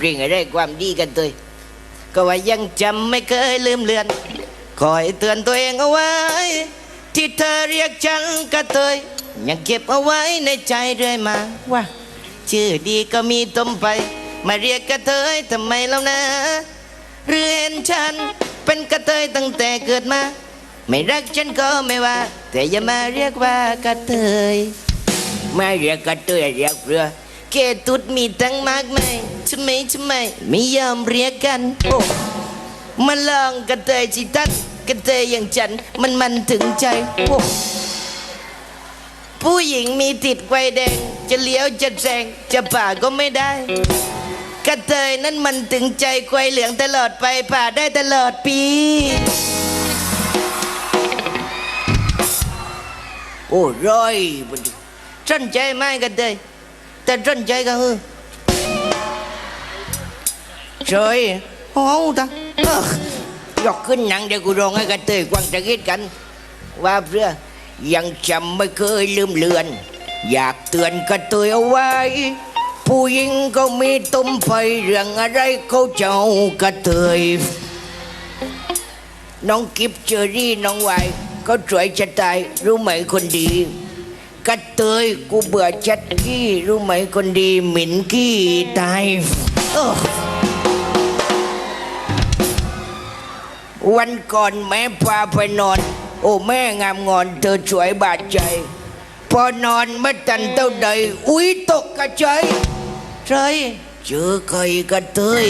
เพลงอะไรความดีกันเตยก็ว่ายังจำไม่เคยลืมเลือน คอยเตือนตัวเองเอาไว้ ที่เธอเรียกฉันกระเตยยังเก็บเอาไว้ในใจเรื่อยมาว่า ชื่อดีก็มีต้มไป มาเรียกกระเทยทำไมแล้วนะ เรียนฉันเป็นกระเทยตั้งแต่เกิดมา ไม่รักฉันก็ไม่ว่า แต่อย่ามาเรียกว่ากระเทยมาเรียกกระเทยเรียกเรือ เกตุดมีตั้งมากมายทำไมทำไมไม่ยอมเรียกกัน โอ้มาลองกระเทยจิตัดกระเทยอย่างฉัน มันมันถึงใจโอ้ผู้หญิงมีติดไฟแดง จะเลี้ยวจะแซงจะผ่าก็ไม่ได้ กระเทยนั้นมันถึงใจไฟเหลืองตลอดไปผ่าได้ตลอดปีโอ้ร้อยบุญสนใจไหมกระเทย แต่สนใจก็เออเฉยโอ้ตาเออยกขึ้นหนังเดี๋ยวกูร้องให้กระเทยกวางจะคิดกัน ว่าเพื่อยังจำไม่เคยลืมเลือน อยากเตือนกระเตยเอาไว้ ผู้หญิงก็มีตุ้มไฟเรื่องอะไรเขาเจ้ากระเตยน้องกิฟเจอรี่น้องไวายเขาสวยจะตายรู้ไหมคนดี กระเตยกูเบื่อจัดขี้รู้ไหมคนดีหมิ่นขี้ตายเออวันก่อนแม่พาไปนอน โอ้แม่งามงอนเธอสวยบาดใจ พอนอนไม่ทันเท่าใด อุ้ยตกกระใจใจเจอใครกระเทย